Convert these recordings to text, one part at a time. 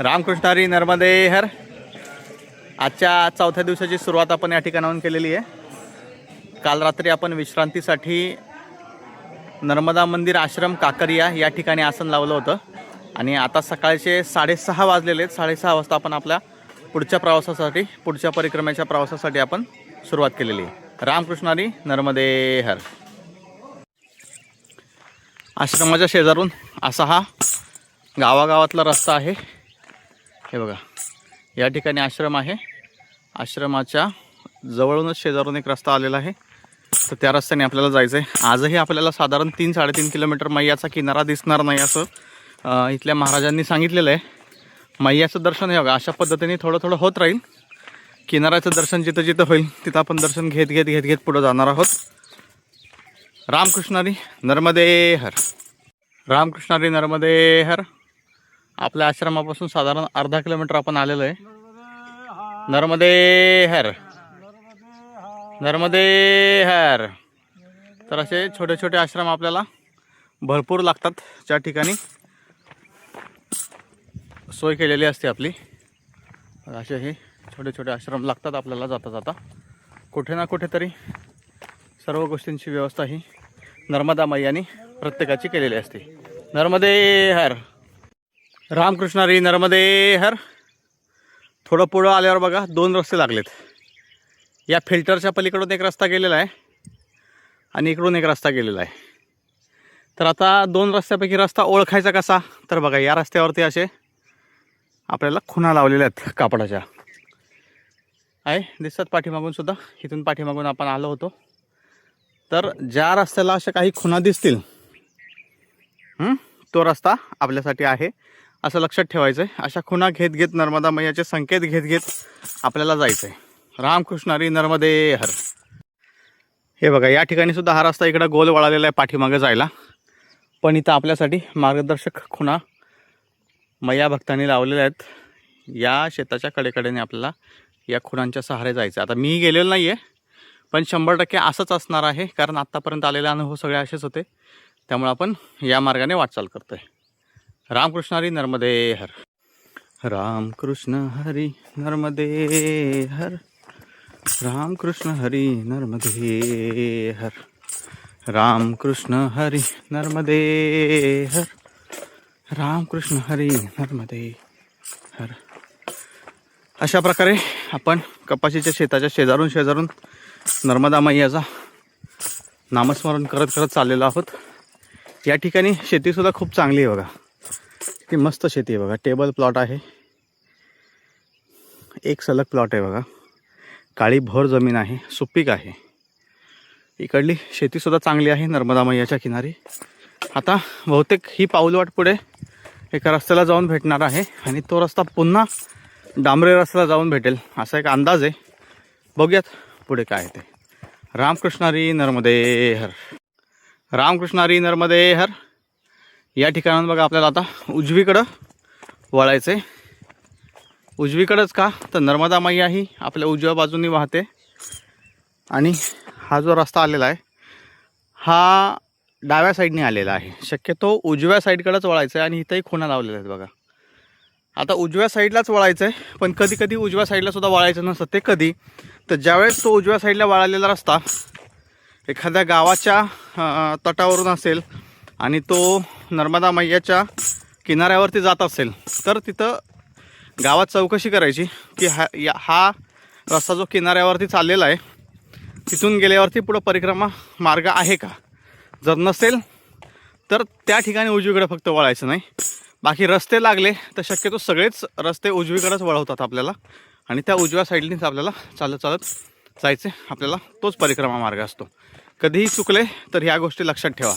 रामकृष्णारी नर्मदे हर. आजच्या चौथ्या दिवसाची सुरुवात आपण या ठिकाणाहून केलेली आहे. काल रात्री आपण विश्रांतीसाठी नर्मदा मंदिर आश्रम काकरिया या ठिकाणी आसन लावलं होतं. आणि आता सकाळचे साडेसहा वाजलेले आहेत. साडेसहा वाजता आपण आपल्या पुढच्या प्रवासासाठी पुढच्या परिक्रमेच्या प्रवासासाठी आपण सुरुवात केलेली आहे. रामकृष्णारी नर्मदे हर. आश्रमाच्या शेजारून असा हा गावागावातला रस्ता आहे. हे बघा. या ठिकाणी आश्रम आहे. आश्रमाच्या जवळूनच शेजारून एक रस्ता आलेला आहे. तर त्या रस्त्याने आपल्याला जायचं आहे आजही आपल्याला साधारण तीन साडेतीन किलोमीटर मैयाचा किनारा दिसणार नाही असं इथल्या महाराजांनी सांगितलेलं आहे. मैयाचं दर्शन हे बघा अशा पद्धतीने थोडं थोडं होत राहील. किनाऱ्याचं दर्शन जिथं जिथं होईल तिथं आपण दर्शन घेत घेत घेत घेत पुढं जाणार आहोत. रामकृष्णारी नर्मदे हर. रामकृष्णारी नर्मदे हर. आपल्या आश्रमापासून साधारण अर्धा किलोमीटर आपण आलेलो आहे. नर्मदे हर. नर्मदे हर. तर असे छोटे छोटे आश्रम आपल्याला भरपूर लागतात ज्या ठिकाणी. सोय केलेली असते आपली. असे हे छोटे छोटे आश्रम लागतात आपल्याला जाता जाता. कुठे ना कुठेतरी सर्व गोष्टींची व्यवस्था ही नर्मदा मैयानी प्रत्येकाची केलेली असते. नर्मदे हर. रामकृष्णारी नर्मदे हर. थोडं पुढं आल्यावर बघा दोन रस्ते लागलेत. या फिल्टरच्या पलीकडून एक रस्ता गेलेला आहे आणि इकडून एक रस्ता गेलेला आहे. तर आता दोन रस्त्यापैकी रस्ता ओळखायचा कसा तर बघा या रस्त्यावरती असे आपल्याला खुणा लावलेल्या आहेत कापडाच्या. आहे दिसतात पाठीमागून सुद्धा. इथून पाठीमागून आपण आलो होतो. तर ज्या रस्त्याला अशा काही खुणा दिसतील तो रस्ता आपल्यासाठी आहे. असं लक्षात ठेवायचं आहे अशा खुणा घेत घेत नर्मदा मैयाचे संकेत घेत घेत आपल्याला जायचं आहे रामकृष्णारी नर्मदे हर. हे बघा या ठिकाणी सुद्धा हा रस्ता इकडं गोल वळालेला आहे पाठीमागे जायला. पण इथं आपल्यासाठी मार्गदर्शक खुणा मैया भक्तांनी लावलेल्या आहेत. या शेताच्या कडेकडेने आपल्याला या खुणांच्या सहारे जायचं आता मी गेलेलो नाही आहे पण शंभर टक्के असंच असणार आहे कारण आत्तापर्यंत आलेले अनुभव सगळे असेच होते. त्यामुळे आपण या मार्गाने वाटचाल करतो आहे रामकृष्ण हरी नर्मदे हर. रामकृष्ण हरी नर्मदे हर. रामकृष्ण हरी नर्मदे हर. रामकृष्ण हरी नर्मदे हर. रामकृष्ण हरी नर्मदे हर. अशा प्रकारे आपण कपाशीच्या शेताच्या शेजारून शेजारून नर्मदा मैयाचा नामस्मरण करत करत चाललेलो आहोत. या ठिकाणी शेतीसुद्धा खूप चांगली आहे बघा. किती मस्त शेती आहे बघा. टेबल प्लॉट आहे. एक सलग प्लॉट आहे बघा. काळी भोर जमीन आहे. सुपीक आहे. इकडली शेतीसुद्धा चांगली आहे नर्मदा मैयाच्या किनारी. आता बहुतेक ही पाऊलवाट पुढे एका रस्त्याला जाऊन भेटणार आहे आणि तो रस्ता पुन्हा डांबरे रस्त्याला जाऊन भेटेल असा एक अंदाज आहे. बघूयात पुढे काय ते. रामकृष्णारी नर्मदे हर रामकृष्णारी नर्मदे हर या ठिकाणाहून बघा आपल्याला आता उजवीकडं वळायचं आहे उजवीकडंच का? तर नर्मदा मैया ही आपल्या उजव्या बाजूनी वाहते. आणि हा जो रस्ता आलेला आहे हा डाव्या साईडने आलेला आहे. शक्यतो उजव्या साईडकडंच वळायचं आहे आणि इथंही खुणा लावलेल्या आहेत बघा. आता उजव्या साईडलाच वळायचं आहे पण कधी कधी उजव्या साईडला सुद्धा वळायचं नसतं. ते कधी? तर ज्यावेळेस तो उजव्या साईडला वळालेला रस्ता एखाद्या गावाच्या तटावरून असेल आणि तो नर्मदा मैयाच्या किनाऱ्यावरती जात असेल तर तिथं गावात चौकशी करायची की हा या हा रस्ता जो किनाऱ्यावरती चाललेला आहे तिथून गेल्यावरती पुढं परिक्रमा मार्ग आहे का? जर नसेल तर त्या ठिकाणी उजवीकडे फक्त वळायचं नाही. बाकी रस्ते लागले तर शक्यतो सगळेच रस्ते उजवीकडेच वळवतात आपल्याला. आणि त्या उजव्या साईडनेच आपल्याला चालत चालत जायचे आपल्याला तोच परिक्रमा मार्ग असतो. कधीही चुकले तर ह्या गोष्टी लक्षात ठेवा.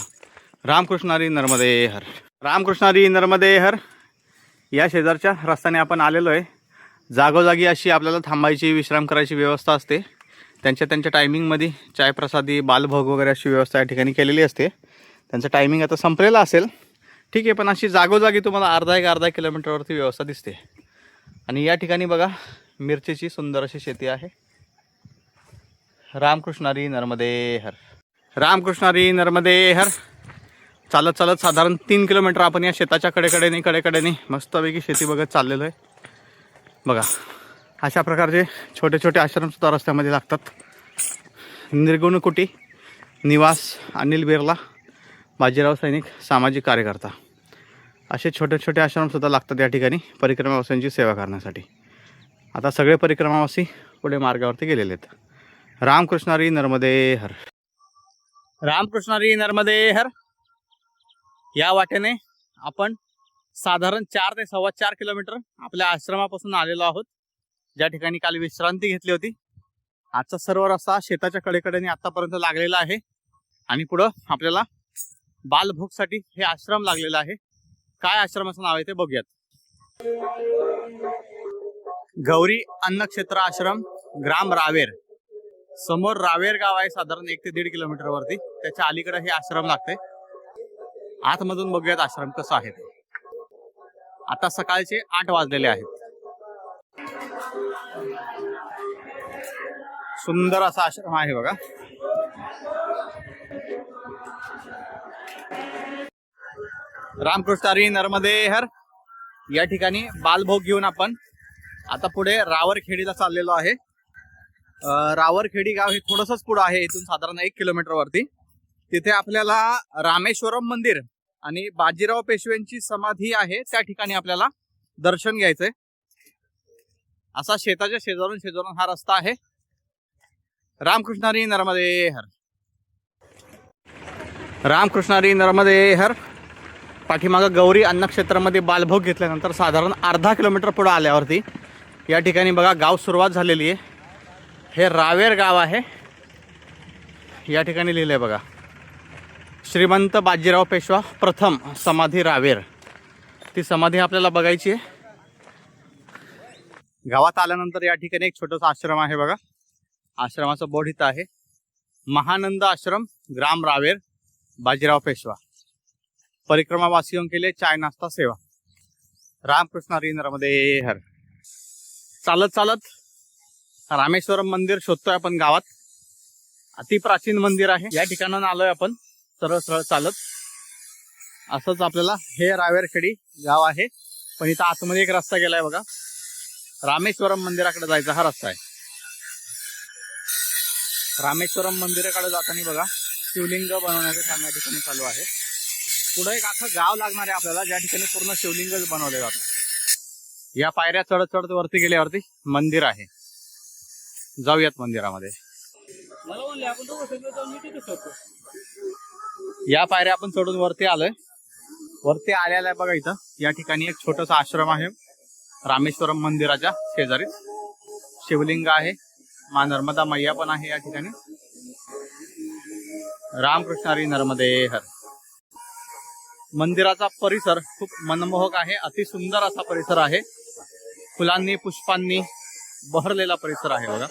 रामकृष्णारी नर्मदे हर. रामकृष्णारी नर्मदे हर. या शेजारच्या रस्त्याने आपण आलेलो आहे. जागोजागी अशी आपल्याला थांबायची विश्राम करायची व्यवस्था असते. त्यांच्या त्यांच्या टायमिंगमध्ये चायप्रसादी बालभोग वगैरे अशी व्यवस्था या ठिकाणी केलेली असते. त्यांचं टायमिंग आता संपलेलं असेल. ठीक आहे पण अशी जागोजागी तुम्हाला अर्धा एक अर्धा किलोमीटरवरती व्यवस्था दिसते. आणि या ठिकाणी बघा मिरचीची सुंदर अशी शेती आहे. रामकृष्णारी नर्मदे हर. रामकृष्णारी नर्मदे हर. चालत चालत साधारण तीन किलोमीटर आपण या शेताच्या कडेकडेने कडेकडेने मस्तपैकी शेती बघत चाललेलो आहे. बघा अशा प्रकारचे छोटे छोटे आश्रमसुद्धा रस्त्यामध्ये लागतात. निर्गुणकुटी निवास अनिल बिर्ला बाजीराव सैनिक सामाजिक कार्यकर्ता. असे छोटे छोटे आश्रमसुद्धा लागतात या ठिकाणी परिक्रमावासींची सेवा करण्यासाठी. आता सगळे परिक्रमावासी पुढे मार्गावरती गेलेले आहेत. रामकृष्णारी नर्मदे हर रामकृष्णारी नर्मदे हर या वाट्याने आपण साधारण चार ते सव्वा चार किलोमीटर आपल्या आश्रमापासून आलेलो आहोत. ज्या ठिकाणी काल विश्रांती घेतली होती. आजचा सर्व रस्ता शेताच्या कडेकडेने आतापर्यंत लागलेला आहे. आणि पुढं आपल्याला बालभोगसाठी हे आश्रम लागलेला आहे. काय आश्रमाचं नाव आहे ते बघूयात. गौरी अन्नक्षेत्र आश्रम ग्राम रावेर. समोर रावेर गाव आहे साधारण एक ते दीड किलोमीटर वरती त्याच्या अलीकडे हे आश्रम लागते आतमधून बघूयात आश्रम कसं आहे ते. आता सकाळचे आठ वाजलेले आहेत. सुंदर असा आश्रम आहे बघा. रामकृष्णारी नर्मदे हर या ठिकाणी बालभोग घेऊन आपण आता पुढे रावरखेडीला चाललेलो आहे. रावरखेडी गाव हे थोडंसंच पुढं आहे इथून साधारण एक किलोमीटर वरती तिथे आपल्याला रामेश्वरम मंदिर आणि बाजीराव पेशव्यांची समाधी आहे. त्या ठिकाणी आपल्याला दर्शन घ्यायचंय. असा शेताच्या शेजारून शेजारून हा रस्ता आहे. रामकृष्णारी नर्मदे हर. रामकृष्णारी नर्मदे हर. पाठीमागं गौरी अन्नक्षेत्रामध्ये बालभोग घेतल्यानंतर साधारण अर्धा किलोमीटर पुढे आल्यावरती या ठिकाणी बघा गाव सुरुवात झालेली आहे. हे रावेर गाव आहे. या ठिकाणी लिहिलं आहे बघा. श्रीमंत बाजीराव पेशवा प्रथम समाधी रावेर. ती समाधी आपल्याला बघायची आहे. गावात आल्यानंतर या ठिकाणी एक छोटासा आश्रम आहे बघा. आश्रमाचं बोर्ड इथं आहे. महानंद आश्रम ग्राम रावेर बाजीराव पेशवा. परिक्रमावासियों के लिए चाय नाश्ता सेवा. रामकृष्ण हरी हर. चालत चालत रामेश्वरम मंदिर शोधतोय आपण गावात. अतिप्राचीन मंदिर आहे. या ठिकाणाहून आलोय आपण. सरळ सरळ चालत. असंच आपल्याला हे रावेरखेडी गाव आहे. पण इथं आतमध्ये एक रस्ता गेलाय बघा. रामेश्वरम मंदिराकडे जायचा हा रस्ता आहे. रामेश्वरम मंदिराकडे जाताना बघा शिवलिंग बनवण्याचं काम या ठिकाणी चालू आहे. पुढे एक असं गाव लागणार आहे आपल्याला ज्या ठिकाणी पूर्ण शिवलिंगच बनवले जातात. या पायऱ्या चढत चढत वरती गेल्यावरती मंदिर आहे. जाऊयात मंदिरामध्ये. या पायऱ्या आपण चढून वरती आलोय. वरती आल्याला बघा इथं. या ठिकाणी एक छोटासा आश्रम आहे. रामेश्वरम मंदिराच्या शेजारी. शिवलिंग आहे. मा नर्मदा मैया पण आहे या ठिकाणी. रामकृष्णारी नर्मदे हर. मंदिराचा परिसर खूप मनमोहक आहे. अतिसुंदर असा परिसर आहे. फुलांनी पुष्पांनी बहरलेला परिसर आहे बघा.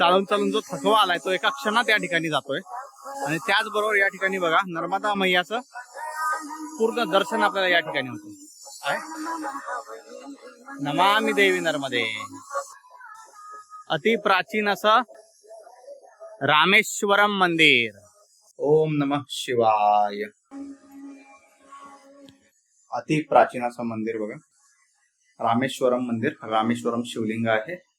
चालून चालून जो थकवा आलाय तो एका क्षणात या ठिकाणी जातोय. आणि त्याचबरोबर या ठिकाणी बघा नर्मदा मैयाचं पूर्ण दर्शन आपल्याला या ठिकाणी होतं. नमामी देवी नर्मदे. अति प्राचीन असं रामेश्वरम मंदिर. ओम नम शिवाय. अति प्राचीन असं मंदिर बघा. रामेश्वरम मंदिर रामेश्वरम शिवलिंग आहे.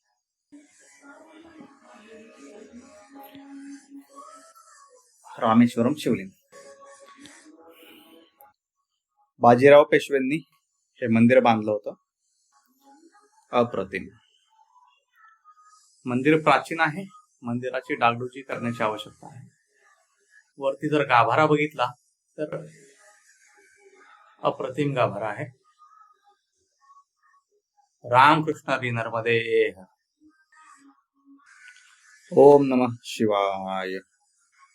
रामेश्वरम शिवलिंग. बाजीराव पेशव्यांनी हे मंदिर बांधलं होतं. अप्रतिम. मंदिर प्राचीन आहे. मंदिराची डागडुजी करण्याची आवश्यकता आहे. वरती जर गाभारा बघितला तर अप्रतिम गाभारा आहे. रामकृष्ण हरी ओम नमः शिवाय.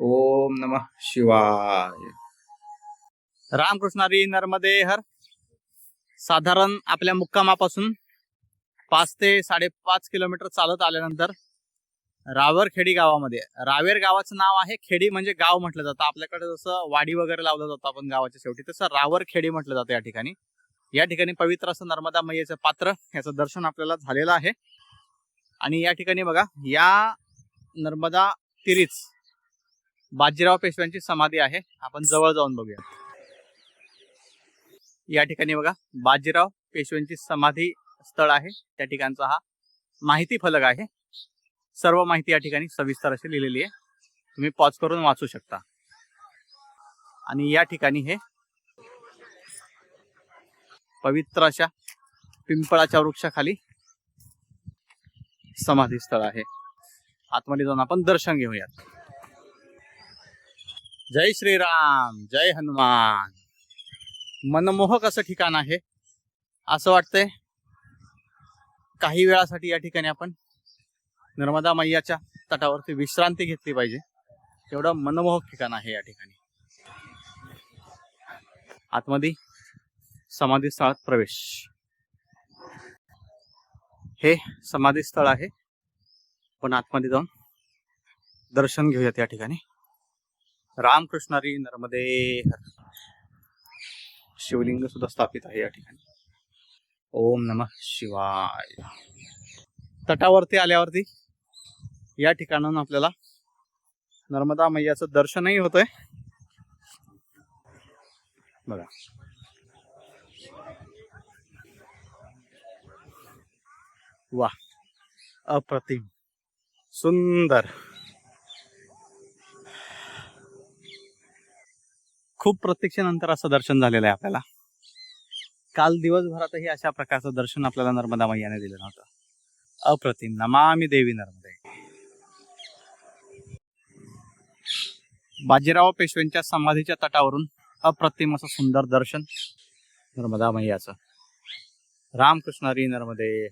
ओम नमः शिवाय. रामकृष्णारी नर्मदे हर. साधारण आपल्या मुक्कामापासून पाच ते साडेपाच किलोमीटर चालत आल्यानंतर रावर खेडी गावामध्ये रावेर गावाचं नाव आहे खेडी म्हणजे गाव म्हटलं जातं. आपल्याकडे जसं वाडी वगैरे लावलं जातं आपण गावाच्या शेवटी तसं रावर खेडी म्हटलं जातं या ठिकाणी. या ठिकाणी पवित्र असं नर्मदा मैयाचं पात्र याचं दर्शन आपल्याला झालेलं आहे. आणि या ठिकाणी बघा या नर्मदा तिरीच बाजीराव पेशव्यांची समाधी आहे. आपण जवळ जाऊन बघूया. या ठिकाणी बघा बाजीराव पेशव्यांची समाधी स्थळ आहे. त्या ठिकाणचा हा माहिती फलक आहे. सर्व माहिती या ठिकाणी सविस्तर अशी लिहिलेली आहे. तुम्ही पॉज करून वाचू शकता. आणि या ठिकाणी हे पवित्र अशा पिंपळाच्या वृक्षाखाली समाधी स्थळ आहे. आतमध्ये जाऊन आपण दर्शन घेऊयात. जय श्रीराम जय हनुमान. मनमोहक असं ठिकाण आहे. असं वाटतंय. काही वेळासाठी या ठिकाणी आपण नर्मदा मैयाच्या तटावरती विश्रांती घेतली पाहिजे. एवढं मनमोहक ठिकाण आहे या ठिकाणी. आतमध्ये समाधी स्थळात प्रवेश. हे समाधी स्थळ आहे. पण आतमध्ये जाऊन दर्शन घेऊयात या ठिकाणी. रामकृष्णारी नर्मदे शिवलिंग सुद्धा स्थापित आहे या ठिकाणी. ओम नम शिवाय. तटावरती आल्यावरती या ठिकाणाहून आपल्याला नर्मदा मैयाचं दर्शनही होतंय. बघा. वा अप्रतिम. सुंदर. खूप प्रतीक्षेनंतर असं दर्शन झालेलं आहे आपल्याला. काल दिवसभरातही अशा प्रकारचं दर्शन आपल्याला नर्मदा मैयाने दिलं नव्हतं अप्रतिम नमामी देवी नर्मदे. बाजीराव पेशव्यांच्या समाधीच्या तटावरून अप्रतिम असं सुंदर दर्शन नर्मदा मैयाचं. रामकृष्णारी नर्मदे.